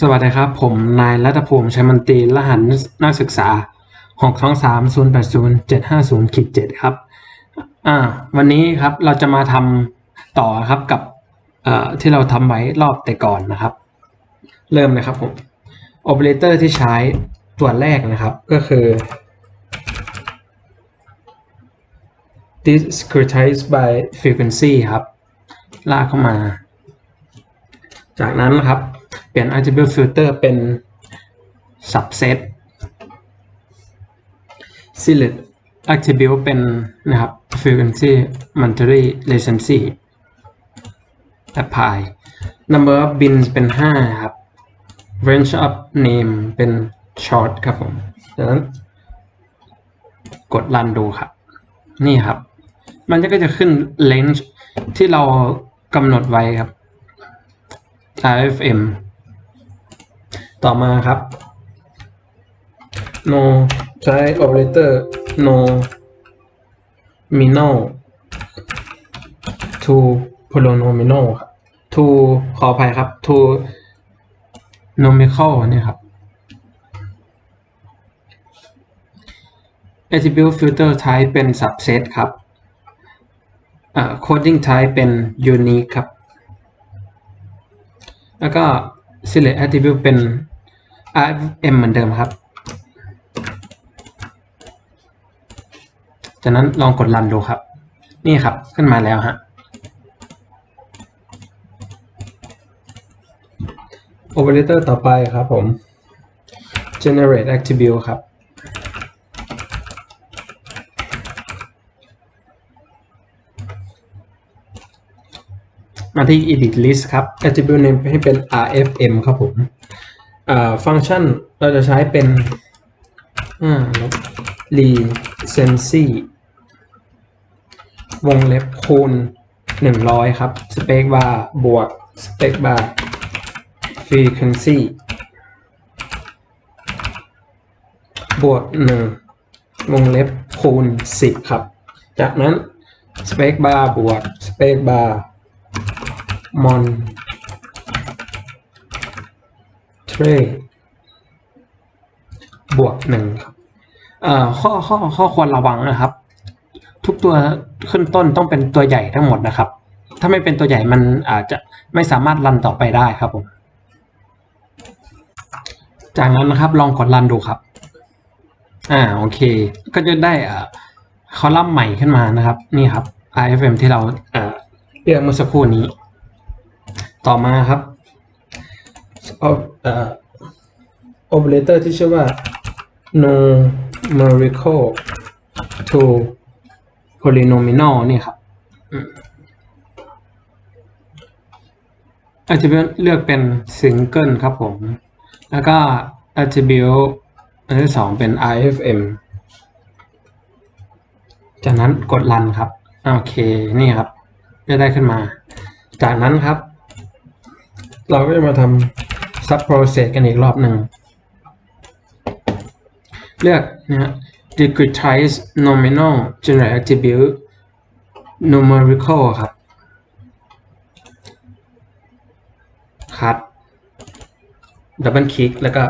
สวัสดีครับ ผมนายรัตภูมิชัยมันตรีรหัสนักศึกษา6 2 3 0 8 0 7 5 0ขีด7ครับ อ่า วันนี้ครับเราจะมาทำต่อครับกับเอ่อที่เราทำไว้รอบแต่ก่อนนะครับ เริ่มเลยครับผมโอเปอเรเตอร์ที่ใช้ตัวแรกนะครับก็คือ discretize by frequency ครับ ลากเข้ามา จากนั้นครับ เปลี่ยน attribute filter เป็น subset select attribute เป็นนะครับ frequency monetary recency apply number of bins เป็น 5 ครับ range of name เป็น short ครับผมจากนั้นกด run ดูครับ นี่ครับ มันก็จะขึ้น range ที่เรากำหนดไว้ครับ RFM ต่อมาครับ no ใช้ operator no minal to polynomial ครับ to ขออภัยครับ to nomical เนี่ยครับ attribute filter type เป็น subset ครับ coding type เป็น unique ครับ แล้วก็ select attribute เป็น rfm เหมือนเดิมครับ จากนั้นลองกดรันดูครับ นี่ครับขึ้นมาแล้วฮะ operator ต่อไปครับผม generate attribute ครับ มาที่ edit list ครับ attribute name ให้เป็น rfm ครับผม ฟังก์ชันเราจะใช้เป็นอ่า recency วงเล็บคูณ 100 ครับ space bar บวก space bar frequency บวก 1 วงเล็บคูณ 10 ครับ จากนั้น space bar บวก space bar มอนเท รบวกหนึ่งครับข้อข้อข้อควรระวังนะครับ ทุกตัวขึ้นต้นต้องเป็นตัวใหญ่ทั้งหมดนะครับ ถ้าไม่เป็นตัวใหญ่มันอาจจะไม่สามารถรันต่อไปได้ครับผมจากนั้นนะครับลองกดรันดูครับ อ่าโอเค ก็จะได้อ่าคอลัมน์ใหม่ขึ้นมานะครับ นี่ครับ RFM ที่เราเลือกเมื่อสักครู่นี้ ต่อมาครับ เอาเอ่อ operator ที่ชื่อว่า numerical to polynomial นี่ครับอืม attribute เลือกเป็น single ครับผม แล้วก็ attribute อันที่สองเป็น ifm จากนั้นกด run ครับ โอเค นี่ครับจะได้ขึ้นมา จากนั้นครับ เราก็จะมาทำ ซับโปรเซสกันอีกรอบหนึ่ง เลือกนะ discretize nominal general attribute numerical ครับ คัดดับเบิลคลิกแล้วก็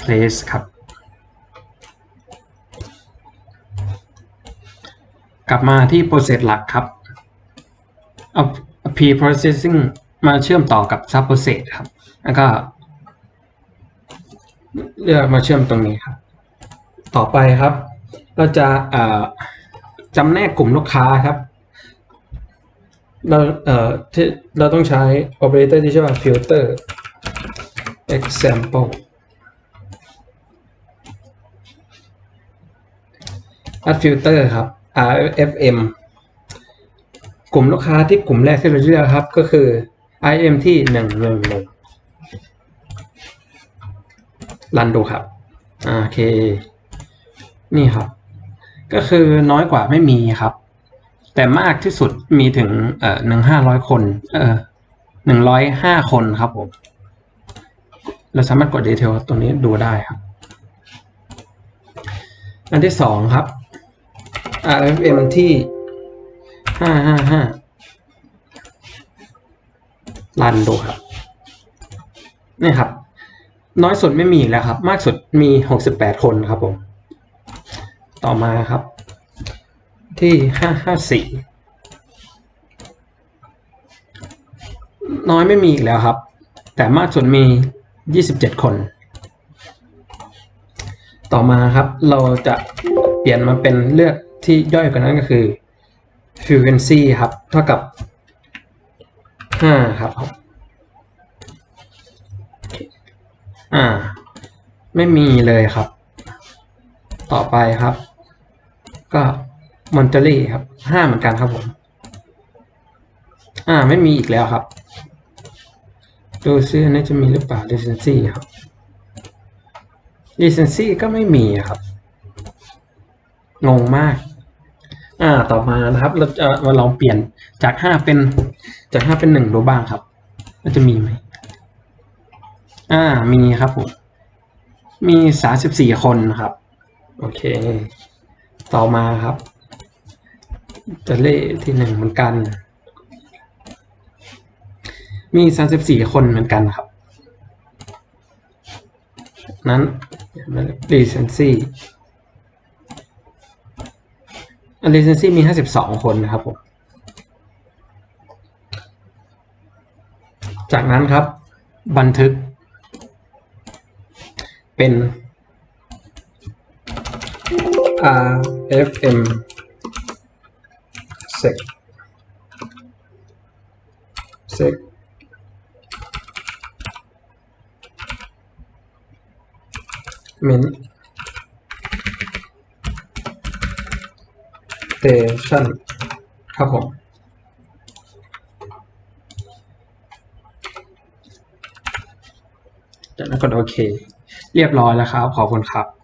place ครับ กลับมาที่โปรเซสหลักครับเอา pre processing มาเชื่อมต่อกับ sub process ครับ แล้วก็ เลือกมาเชื่อมตรงนี้ครับ ต่อไปครับ เราจะจำแนกกลุ่มลูกค้าครับ เราเอ่อที่เราต้องใช้ operator ที่ชื่อว่า filter example add filter ครับ rfm กลุ่มลูกค้าที่กลุ่มแรกที่เราเลือกครับ ก็คือ im ที่หนึ่งหนึ่งหนึ่ง รันดูครับโอเค นี่ครับ ก็คือน้อยกว่าไม่มีครับ แต่มากที่สุดมีถึงเอ่อหนึ่งห้าร้อยคน เอ่อหนึ่งร้อยห้าคนครับผม เราสามารถกดดีเทลตรงนี้ดูได้ครับ อันที่สองครับ RFM ที่ห้าห้าห้ารันดูครับ นี่ครับ น้อยสุดไม่มีแล้วครับ มากสุดมีหกสิบแปดคนครับผม ต่อมาครับ ที่ห้าห้าสี่น้อยไม่มีอีกแล้วครับ แต่มากสุดมียี่สิบเจ็ดคน ต่อมาครับเราจะเปลี่ยนมาเป็นเลือดที่ย่อยกว่านั้นก็คือ frequency ครับ เท่ากับห้าครับผม อ่า ไม่มีเลยครับ ต่อไปครับ ก็มอนเตอรี่ครับห้าเหมือนกันครับผม อ่า ไม่มีอีกแล้วครับ ดูซิอันนี้จะมีหรือเปล่า recency ครับ recency ก็ไม่มีครับงงมาก อ่า ต่อมานะครับ เราจะมาลองเปลี่ยนจากห้าเป็นจากห้าเป็นหนึ่งดูบ้างครับมันจะมีไหม อ่ามีครับผม มีสาสิบสี่คนครับ โอเค ต่อมาครับจะเลขที่หนึ่งเหมือนกัน มีสามสิบสี่คนเหมือนกันครับ นั้น recency recency มีห้าสิบสองคนนะครับผม จากนั้นครับบันทึก เป็น RFM sec sec min station ครับผมจากนั้นกดโอเค เรียบร้อยแล้วครับ ขอบคุณครับ